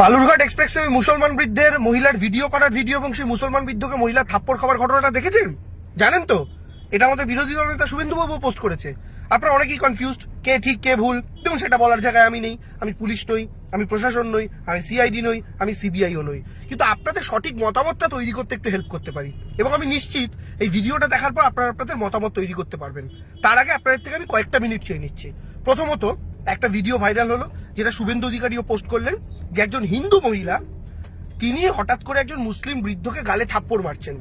বালুরঘাট এক্সপ্রেসে ওই মুসলমান বৃদ্ধের মহিলার ভিডিও করার ভিডিও এবং সেই মুসলমান বৃদ্ধকে মহিলা থাপ্পড় খাবার ঘটনাটা দেখেছেন? জানেন তো? এটা আমাদের বিরোধী দল নেতা শুভেন্দুবাবু পোস্ট করেছে। আপনারা অনেকেই কনফিউজড কে ঠিক, কে ভুল। দেখুন, সেটা বলার জায়গায় আমি নেই। আমি পুলিশ নই, আমি প্রশাসন নই, আমি সিআইডি নই, আমি সিবিআইও নই। কিন্তু আপনাদের সঠিক মতামতটা তৈরি করতে একটু হেল্প করতে পারি। এবং আমি নিশ্চিত এই ভিডিওটা দেখার পর আপনারা আপনাদের মতামত তৈরি করতে পারবেন। তার আগে আপনাদের থেকে আমি কয়েকটা মিনিট চেয়ে নিচ্ছি। প্রথমত, একটা ভিডিও ভাইরাল হলো। যেটা শুভেন্দু অধিকারীও পোস্ট করলেন যে একজন হিন্দু মহিলা তিনি হঠাৎ করে একজন মুসলিম বৃদ্ধকে গালে থাপ্পড় মারছেন।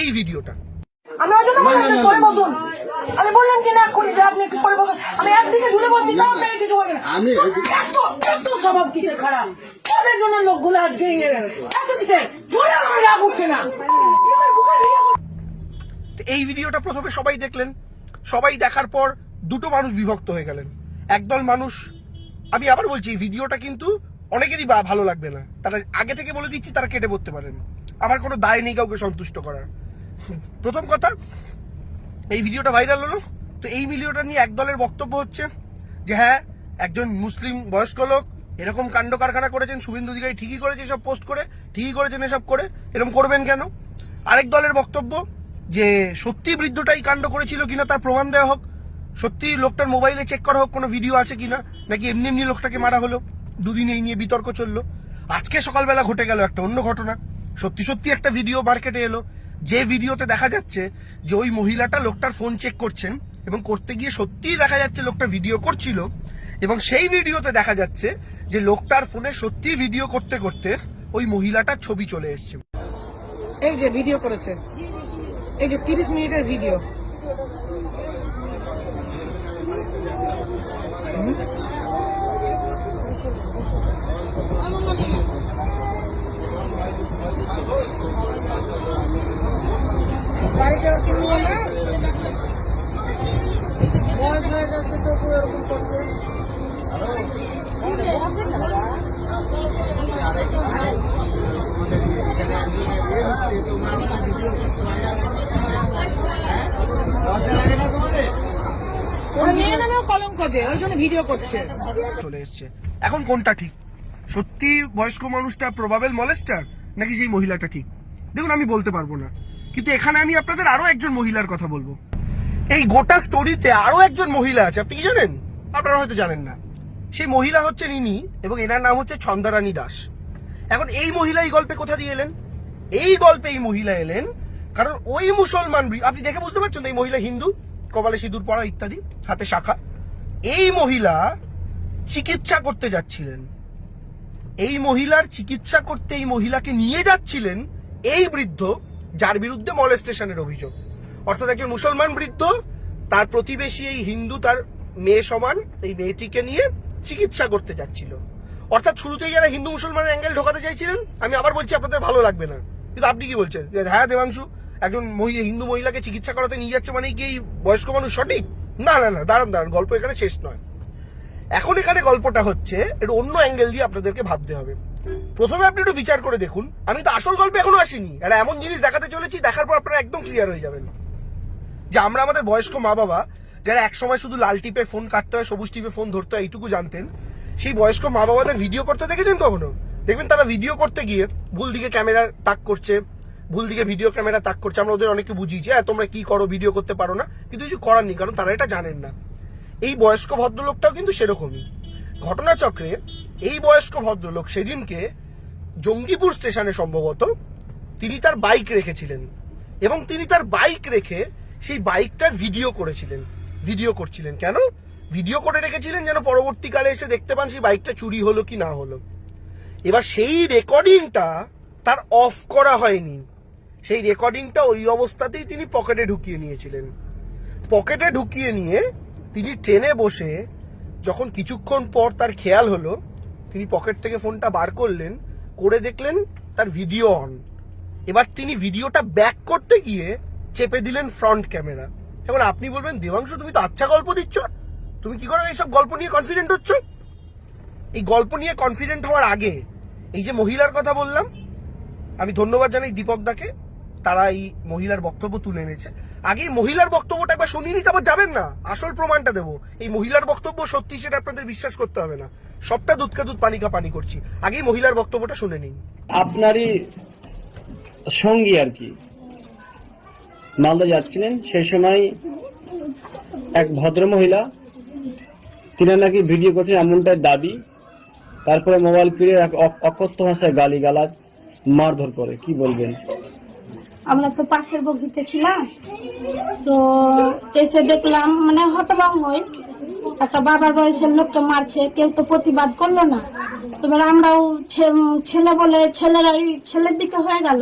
এই ভিডিওটা। আমি বললাম যে সরে আমি বললাম কি না করি যে আপনি একটু সরে বসুন আমি একদিকে ঝুলে বসছি তাও আপনাকে কিছু বলে না। আমি এত এত স্বভাব কিসের খারাপ? তাদের জন্য লোকগুলো আজকে ইয়ে এত কিসের? ঝুলে আমার রাগ উঠছে না। এই ভিডিওটা প্রথমে সবাই দেখলেন। সবাই দেখার পর দুটো মানুষ বিভক্ত হয়ে গেলেন। একদল মানুষ আমি আবার বলছি, এই ভিডিওটা কিন্তু অনেকেরই বা- ভালো লাগবে না। তারা আগে থেকে বলে দিচ্ছি, তারা কেটে পড়তে পারেন। আমার কোনো দায় নেই কাউকে সন্তুষ্ট করার। প্রথম কথা, এই ভিডিওটা ভাইরাল হলো। তো এই ভিডিওটা নিয়ে এক দলের বক্তব্য হচ্ছে যে হ্যাঁ একজন মুসলিম বয়স্ক লোক এরকম কাণ্ড কারখানা করেছেন, শুভেন্দু অধিকারী ঠিকই করেছে এসব পোস্ট করে, ঠিকই করেছেন এসব করে, এরকম করবেন কেন? আরেক দলের বক্তব্য যে, সত্যি বৃদ্ধটাই কাণ্ড করেছিল কিনা তার প্রমাণ দেওয়া হোক। সত্যি লোকটার মোবাইলে চেক করা হোক কোনো ভিডিও আছে কিনা? নাকি এমনি এমনি লোকটাকে মারা হলো? দুদিন এই নিয়ে বিতর্ক চলল। আজকে সকালবেলা ঘটে গেল একটা অন্য ঘটনা। সত্যি সত্যি একটা ভিডিও মার্কেটে এলো। যে ভিডিওতে দেখা যাচ্ছে যে ওই মহিলাটা লোকটার ফোন চেক করছেন এবং করতে গিয়ে সত্যিই দেখা যাচ্ছে লোকটা ভিডিও করছিল এবং সেই ভিডিওতে দেখা যাচ্ছে যে লোকটার ফোনে সত্যি ভিডিও করতে করতে ওই মহিলাটার ছবি চলে এসছে। এই যে ভিডিও করেছে। এই যে তিরিশ মিনিটের ভিডিও গাড়িটা কিনবো না বয়স হয়ে যাচ্ছে এখন কোনটা ঠিক? সত্যি বয়স্ক মানুষটা প্রবাবেল মলেস্টার নাকি সেই মহিলাটা ঠিক? দেখুন, আমি বলতে পারব না। কিন্তু এখানে আমি আপনাদের আরও একজন মহিলার কথা বলব। এই গোটা স্টোরিতে আরও একজন মহিলা আছে, আপনি কি জানেন? আপনারা হয়তো জানেন না। সেই মহিলা হচ্ছেন ইনি, এবং এনার নাম হচ্ছে ছন্দারানী দাস। এখন এই মহিলা এই গল্পে কোথা দিয়ে এলেন? এই গল্পে এই মহিলা এলেন কারণ ওই মুসলমান আপনি দেখে বুঝতে পারছেন এই মহিলা হিন্দু? কপালে সিঁদুর পড়া ইত্যাদি, হাতে শাখা। এই মহিলা চিকিৎসা করতে যাচ্ছিলেন। এই মহিলার চিকিৎসা করতে এই মহিলাকে নিয়ে যাচ্ছিলেন এই বৃদ্ধ যার বিরুদ্ধে মলেস্টেশনের অভিযোগ। অর্থাৎ একজন মুসলমান বৃদ্ধ, তার প্রতিবেশী এই হিন্দু, তার মেয়ে সমান এই মেয়েটিকে নিয়ে চিকিৎসা করতে যাচ্ছিল। অর্থাৎ শুরুতেই যারা হিন্দু মুসলমানের অ্যাঙ্গেল ঢোকাতে চাইছিলেন, আমি আবার বলছি আপনাদের ভালো লাগবে না। কিন্তু আপনি কি বলছেন? হ্যাঁ দেবাংশু একজন হিন্দু মহিলাকে চিকিৎসা করাতে নিয়ে যাচ্ছে মানে কি বয়স্ক মানুষ সঠিক? না না না, দাঁড়ান দাঁড়ান, গল্প এখানে শেষ নয়। এখন এখানে গল্পটা হচ্ছে, একটু অন্য অ্যাঙ্গেল দিয়ে আপনাদেরকে ভাবতে হবে। প্রথমে আপনি একটু বিচার করে দেখুন। আমি তো আসল গল্পে এখনও আসিনি। একটা এমন জিনিস দেখাতে চলেছি, দেখার পর আপনারা একদম ক্লিয়ার হয়ে যাবেন। যে আমরা আমাদের বয়স্ক মা বাবা যারা একসময় শুধু লাল টিপে ফোন কাটতে হয়, সবুজ টিপে ফোন ধরতে হয়, এইটুকু জানতেন, সেই বয়স্ক মা বাবাদের ভিডিও করতে দেখেছেন কখনো? দেখবেন তারা ভিডিও করতে গিয়ে ভুল দিকে ক্যামেরা তাক করছে ভুল দিকে ভিডিও ক্যামেরা তাক করছে, আমরা ওদের অনেকে বুঝিয়েছি হ্যাঁ তোমরা কি করো ভিডিও করতে পারো না। কিন্তু কিছু করার নেই, কারণ তারা এটা জানেন না। এই বয়স্ক ভদ্রলোকটাও কিন্তু সেরকমই। ঘটনাচক্রে এই বয়স্ক ভদ্রলোক সেদিনকে জঙ্গিপুর স্টেশনে সম্ভবত তিনি তার বাইক রেখেছিলেন এবং তিনি তার বাইক রেখে সেই বাইকটার ভিডিও করেছিলেন ভিডিও করছিলেন। কেন? ভিডিও করে রেখেছিলেন যেন পরবর্তীকালে এসে দেখতে পান সেই বাইকটা চুরি হলো কি না হলো। এবার সেই রেকর্ডিংটা তার অফ করা হয়নি। সেই রেকর্ডিংটা ওই অবস্থাতেই তিনি পকেটে ঢুকিয়ে নিয়েছিলেন। পকেটে ঢুকিয়ে নিয়ে তিনি ট্রেনে বসে যখন কিছুক্ষণ পর তার খেয়াল হলো, তিনি পকেট থেকে ফোনটা বার করলেন, করে দেখলেন তার ভিডিও অন এবার তিনি ভিডিওটা ব্যাক করতে গিয়ে চেপে দিলেন ফ্রন্ট ক্যামেরা এবার আপনি বলবেন, দেবাংশু, তুমি তো আচ্ছা গল্প দিচ্ছ। তুমি কি করে এইসব গল্প নিয়ে কনফিডেন্ট হচ্ছ? এই গল্প নিয়ে কনফিডেন্ট হওয়ার আগে এই যে মহিলার কথা বললাম, আমি ধন্যবাদ জানাই দীপক দাকে। তারা এই মহিলার বক্তব্য তুলে এনেছে। আগে মহিলার বক্তব্যটা একবার শুনিয়ে নিতে আবার যাবেন না। আসল প্রমাণটা দেবো। এই মহিলার বক্তব্য সত্যি সেটা আপনাদের বিশ্বাস করতে হবে না। সবটা দুধকা দুধ, পানিকা পানি করছি। আগে মহিলার বক্তব্যটা শুনে নিন। আপনারই সঙ্গী আর কি। মালদা যাচ্ছিলেন, সেই সময় এক ভদ্র মহিলা তিনি নাকি ভিডিও করছেন এমনটাই দাবি। তারপরে মোবাইল ফিরে এক অকথ্য ভাষায় গালি গালাজ মারধর করে। কি বলবেন? আমরা তো পাশের বগিতে ছিলাম। তো এসে দেখলাম মানে হতবাক হই। একটা বাবার বয়সের লোককে মারছে, কেউ তো প্রতিবাদ করল না। এবার আমরাও ছেলে বলে ছেলেরাই ছেলের দিকে হয়ে গেল।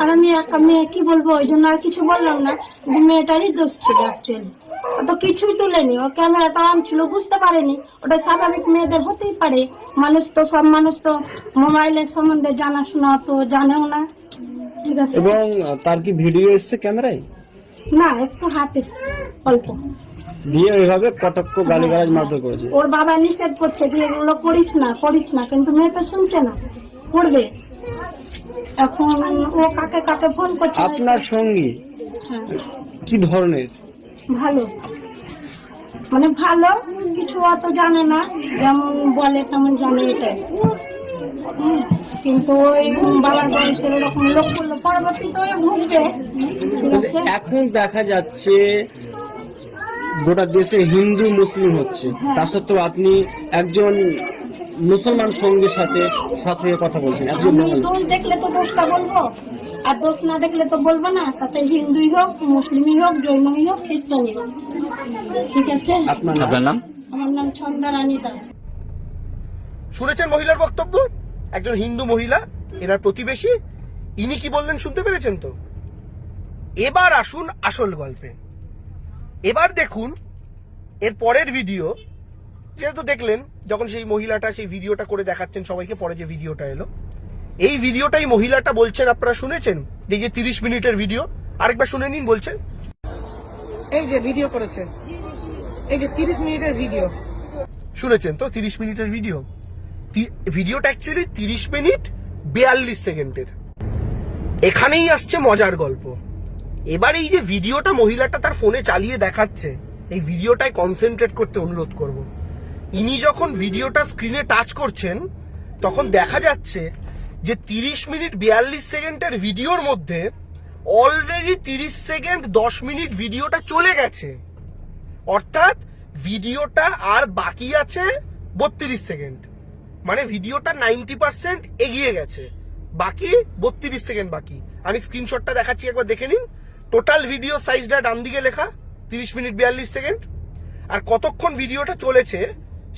আর আমি একা মেয়ে, কি বলব, ওই জন্য আর কিছু বললাম না। মেয়েটারই দোষ ছিল অ্যাকচুয়ালি তো কিছুই তুলেনি, ও ক্যামেরাটা অন ছিল বুঝতে পারেনি। ওটা স্বাভাবিক মেয়েদের হতেই পারে। মানুষ তো, সব মানুষ তো মোবাইলের সম্বন্ধে জানাশোনা তো জানেও না। ঠিক আছে। এবং তার কি ভিডিও এসছে ক্যামেরায়? না একটু হাত এসছে অল্প। দিয়ে ওইভাবে কটক্ষ গালি গালাজ মারধর করেছে। ওর বাবা নিষেধ করছে যে এগুলো করিস না করিস না কিন্তু মেয়ে তো শুনছে না। করবে। এখন ও কাকে কাকে ফোন করছে আপনার সঙ্গী? হ্যাঁ, কি ধরনের? ভালো। মানে ভালো কিছু অত জানে না যেমন বলে তেমন জানে এটাই। কিন্তু ওই বাবার বয়সের ওরকম লোক করল। পরবর্তীতে ওই ভুগবে। এখন দেখা যাচ্ছে গোটা দেশে হিন্দু মুসলিম হচ্ছে। হ্যাঁ। তা সত্ত্বেও আপনি একজন মুসলমান সঙ্গীর সাথে সাথে কথা বলছেন একজন দোষ দেখলে তো দোষটা বলব। আর দোষ না দেখলে তো বলব না। তাতে হিন্দুই হোক মুসলিমই হোক জৈনই হোক খ্রিস্টানই হোক। ঠিক আছে? আপনার নাম? আমার নাম ছন্দা রানী দাস। শুনেছেন মহিলার বক্তব্য? একজন হিন্দু মহিলা এনার প্রতিবেশী ইনি কি বললেন শুনতে পেরেছেন তো? এবার আসুন আসল গল্পে। এবার দেখুন এর পরের ভিডিও যেহেতু দেখলেন যখন সেই মহিলাটা সেই ভিডিওটা করে দেখাচ্ছেন সবাইকে পরে যে ভিডিওটা এলো এই ভিডিওটাই মহিলাটা বলছেন আপনারা শুনেছেন? এই যে তিরিশ মিনিটের ভিডিও আরেকবার শুনে নিন বলছেন। এই যে ভিডিও করেছে এই যে তিরিশ মিনিটের ভিডিও। শুনেছেন তো তিরিশ মিনিটের ভিডিও? ভিডিওটা অ্যাকচুয়ালি তিরিশ মিনিট বিয়াল্লিশ সেকেন্ডের। এখানেই আসছে মজার গল্প। এবার এই যে ভিডিওটা মহিলাটা তার ফোনে চালিয়ে দেখাচ্ছে, এই ভিডিওটায় কনসেন্ট্রেট করতে অনুরোধ করব। ইনি যখন ভিডিওটা স্ক্রিনে টাচ করছেন, তখন দেখা যাচ্ছে যে তিরিশ মিনিট বিয়াল্লিশ সেকেন্ডের ভিডিওর মধ্যে অলরেডি তিরিশ সেকেন্ড দশ মিনিট ভিডিওটা চলে গেছে। অর্থাৎ ভিডিওটা আর বাকি আছে বত্রিশ সেকেন্ড। মানে ভিডিওটা নাইনটি পার্সেন্ট এগিয়ে গেছে। বাকি বত্রিশ সেকেন্ড বাকি। আমি স্ক্রিনশটটা দেখাচ্ছি, একবার দেখে নিন। টোটাল ভিডিও সাইজটা ডান দিকে লেখা, তিরিশ মিনিট বিয়াল্লিশ সেকেন্ড। আর কতক্ষণ ভিডিওটা চলেছে,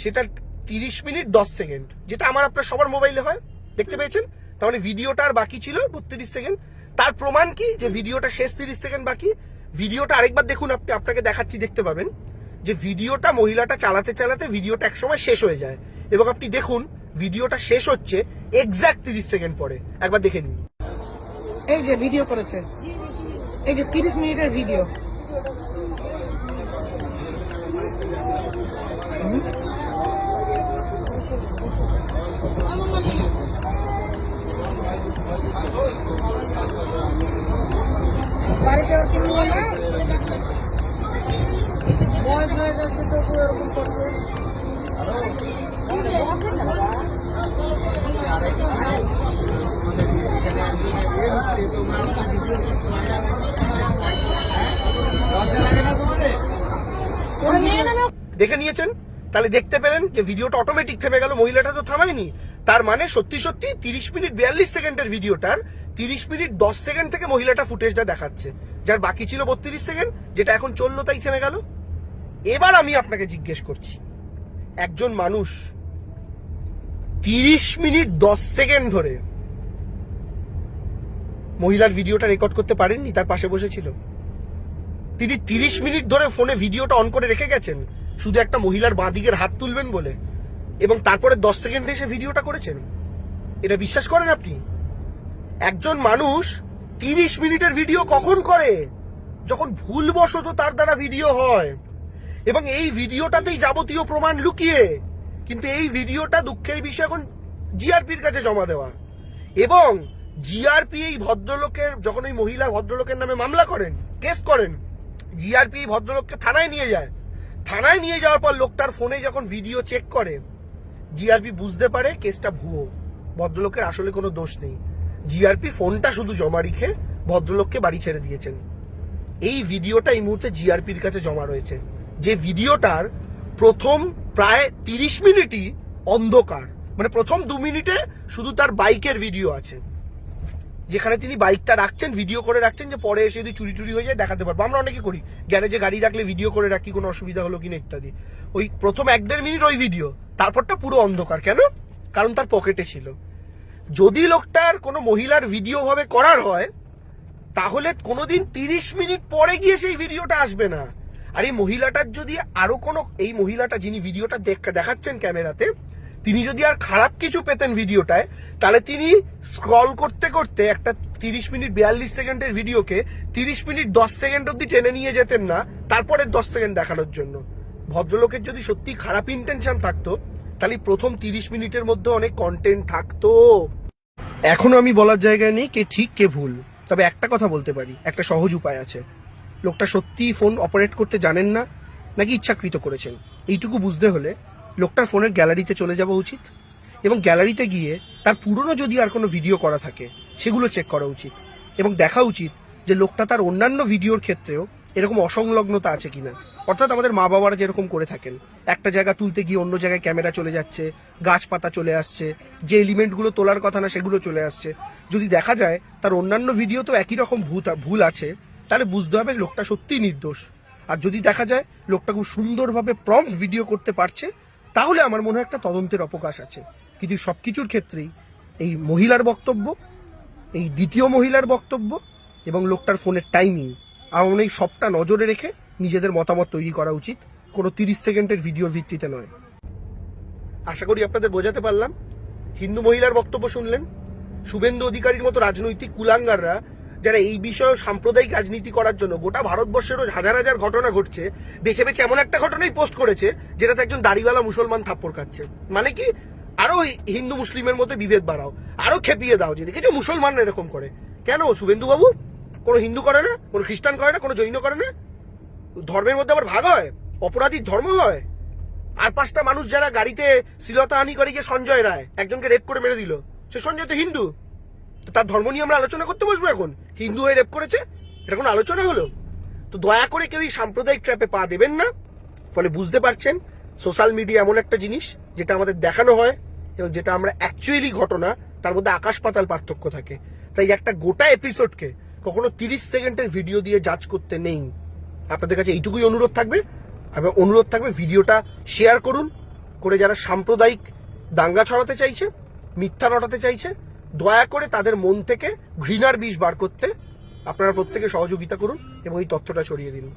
সেটা তিরিশ মিনিট দশ সেকেন্ড। যেটা আমার আপনার সবার মোবাইলে হয়, দেখতে পেয়েছেন? তার মানে ভিডিওটা আর বাকি ছিল বত্রিশ সেকেন্ড। তার প্রমাণ কি? যে ভিডিওটা শেষ তিরিশ সেকেন্ড বাকি। ভিডিওটা আরেকবার দেখুন আপনি, আপনাকে দেখাচ্ছি, দেখতে পাবেন। যে ভিডিওটা মহিলাটা চালাতে চালাতে ভিডিওটা একসময় শেষ হয়ে যায়। এবং আপনি দেখুন, ভিডিওটা শেষ হচ্ছে এক্সাক্ট তিরিশ সেকেন্ড পরে। একবার দেখে নিন। এই যে ভিডিও করেছে। এই যে তিরিশ মিনিটের ভিডিও বয়স হয়ে যাচ্ছে তো এরকম দেখে নিয়েছেন? তাহলে দেখতে পেলেন যে ভিডিওটা অটোমেটিক থেমে গেল, মহিলাটা তো থামায়নি। তার মানে সত্যি সত্যি তিরিশ মিনিট বিয়াল্লিশ সেকেন্ডের ভিডিওটার তিরিশ মিনিট দশ সেকেন্ড থেকে মহিলাটা ফুটেজটা দেখাচ্ছে। যার বাকি ছিল বত্রিশ সেকেন্ড, যেটা এখন চলল তাই থেমে গেল। এবার আমি আপনাকে জিজ্ঞেস করছি, একজন মানুষ তিরিশ মিনিট দশ সেকেন্ড ধরে। মহিলার ভিডিওটা রেকর্ড করতে পারেননি, তার পাশে বসেছিল তিনি তিরিশ মিনিট ধরে ফোনে ভিডিওটা অন করে রেখে গেছেন, শুধু একটা মহিলার বাঁ দিকের হাত তুলবেন বলে, এবং তারপরে দশ সেকেন্ডে এসে ভিডিওটা করেছেন। এটা বিশ্বাস করেন আপনি? একজন মানুষ তিরিশ মিনিটের ভিডিও কখন করে? যখন ভুলবশত তার দ্বারা ভিডিও হয়। এবং এই ভিডিওটাতেই যাবতীয় প্রমাণ লুকিয়ে কিন্তু এই ভিডিওটা দুঃখের বিষয় এখন জিআরপির কাছে জমা দেওয়া। এবং জিআরপি এই ভদ্রলোকের, যখন ওই মহিলা ভদ্রলোকের নামে মামলা করেন, কেস করেন, জিআরপি এই ভদ্রলোককে থানায় নিয়ে যায়। থানায় নিয়ে যাওয়ার পর লোকটার ফোনে যখন ভিডিও চেক করে, জিআরপি বুঝতে পারে কেসটা ভুয়ো। ভদ্রলোকের আসলে কোনো দোষ নেই। জিআরপি ফোনটা শুধু জমা রেখে ভদ্রলোককে বাড়ি ছেড়ে দিয়েছেন। এই ভিডিওটা এই মুহূর্তে জিআরপির কাছে জমা রয়েছে। যে ভিডিওটার প্রথম প্রায় তিরিশ মিনিটই অন্ধকার। মানে প্রথম দু মিনিটে শুধু তার বাইকের ভিডিও আছে। যেখানে তিনি বাইকটা রাখছেন ভিডিও করে রাখছেন যে পরে এসে যদি চুরি টুরি হয়ে যায়, দেখাতে পারব। আমরা অনেকে করি, গ্যারেজে গাড়ি রাখলে ভিডিও করে রাখি, কোনো অসুবিধা হলো কিনা ইত্যাদি। ওই প্রথম এক দেড় মিনিট ওই ভিডিও তারপরটা পুরো অন্ধকার। কেন? কারণ তার পকেটে ছিল। যদি লোকটার কোনো মহিলার ভিডিও ভাবে করার হয়, তাহলে কোনোদিন তিরিশ মিনিট পরে গিয়ে সেই ভিডিওটা আসবে না। আর এই মহিলাটার যদি আরও কোনো, এই মহিলাটা যিনি ভিডিওটা দেখ- দেখাচ্ছেন ক্যামেরাতে, তিনি যদি আর খারাপ কিছু পেতেন ভিডিওটায়, তাহলে তিনি স্ক্রল করতে করতে একটা তিরিশ মিনিট বিয়াল্লিশ সেকেন্ডের ভিডিওকে তিরিশ মিনিট দশ সেকেন্ড অব্দি টেনে নিয়ে যেতেন না, তারপরে দশ সেকেন্ড দেখানোর জন্য। ভদ্রলোকের যদি সত্যি খারাপ ইন্টেনশন থাকতো, তাহলে প্রথম তিরিশ মিনিটের মধ্যে অনেক কন্টেন্ট থাকতো। এখনও আমি বলার জায়গায় নেই কে ঠিক, কে ভুল। তবে একটা কথা বলতে পারি, একটা সহজ উপায় আছে। লোকটা সত্যিই ফোন অপারেট করতে জানেন না, নাকি ইচ্ছাকৃত করেছেন? এইটুকু বুঝতে হলে লোকটার ফোনের গ্যালারিতে চলে যাওয়া উচিত এবং গ্যালারিতে গিয়ে তার পুরনো যদি আর কোনো ভিডিও করা থাকে, সেগুলো চেক করা উচিত এবং দেখা উচিত যে লোকটা তার অন্যান্য ভিডিওর ক্ষেত্রেও এরকম অসংলগ্নতা আছে কিনা। অর্থাৎ আমাদের মা বাবারা যেরকম করে থাকেন, একটা জায়গা তুলতে গিয়ে অন্য জায়গায় ক্যামেরা চলে যাচ্ছে, গাছপাতা চলে আসছে, যে এলিমেন্টগুলো তোলার কথা না সেগুলো চলে আসছে। যদি দেখা যায় তার অন্যান্য ভিডিও তো একই রকম ভূত, ভুল আছে তাহলে বুঝতে হবে লোকটা সত্যিই নির্দোষ। আর যদি দেখা যায় লোকটা খুব সুন্দরভাবে প্রম ভিডিও করতে পারছে, তাহলে আমার মনে হয় একটা তদন্তের অবকাশ আছে। কিন্তু সবকিছুর ক্ষেত্রেই এই মহিলার বক্তব্য, এই দ্বিতীয় মহিলার বক্তব্য এবং লোকটার ফোনের টাইমিং আমার এই সবটা নজরে রেখে নিজেদের মতামত তৈরি করা উচিত। কোনো তিরিশ সেকেন্ডের ভিডিওর ভিত্তিতে নয়। আশা করি আপনাদের বোঝাতে পারলাম। হিন্দু মহিলার বক্তব্য শুনলেন। শুভেন্দু অধিকারীর মতো রাজনৈতিক কুলাঙ্গাররা যারা এই বিষয়ে সাম্প্রদায়িক রাজনীতি করার জন্য গোটা ভারতবর্ষের রোজ হাজার হাজার ঘটনা ঘটছে, বেছে বেছে এমন একটা ঘটনাই পোস্ট করেছে, যেটাতে একজন দাড়িওয়ালা মুসলমান থাপ্পড় খাচ্ছে। মানে কি? আরও হিন্দু মুসলিমের মধ্যে বিভেদ বাড়াও, আরও খেপিয়ে দাও যে দেখেছ? মুসলমানরা এরকম করে। কেন? শুভেন্দু বাবু কোনো হিন্দু করে না? কোনো খ্রিস্টান করে না? কোনো জৈন করে না? ধর্মের মধ্যে আবার ভাগ হয়? অপরাধীর ধর্ম হয়? আর পাঁচটা মানুষ যারা গাড়িতে শ্লীলতাহানি করে গিয়ে সঞ্জয় রায়, একজনকে রেপ করে মেরে দিল। সে সঞ্জয় তো হিন্দু। তো তার ধর্ম নিয়ে আমরা আলোচনা করতে বসবো এখন। হিন্দু হয়ে রেপ করেছে, এটা কোনো আলোচনা হলো? তো দয়া করে কেউ এই সাম্প্রদায়িক ট্র্যাপে পা দেবেন না, ফলে বুঝতে পারছেন সোশ্যাল মিডিয়া এমন একটা জিনিস যেটা আমাদের দেখানো হয় এবং যেটা আমরা অ্যাকচুয়ালি ঘটনা, তার মধ্যে আকাশ পাতাল পার্থক্য থাকে। তাই একটা গোটা এপিসোডকে কখনো তিরিশ সেকেন্ডের ভিডিও দিয়ে জাজ করতে নেই। আপনাদের কাছে এইটুকুই অনুরোধ থাকবে। এবং অনুরোধ থাকবে ভিডিওটা শেয়ার করুন, করে যারা সাম্প্রদায়িক দাঙ্গা ছড়াতে চাইছে, মিথ্যা রটাতে চাইছে দয়া করে তাদের মন থেকে ঘৃণার বিষ বার করতে আপনারা প্রত্যেকে সহযোগিতা করুন এবং এই তথ্যটা ছড়িয়ে দিন।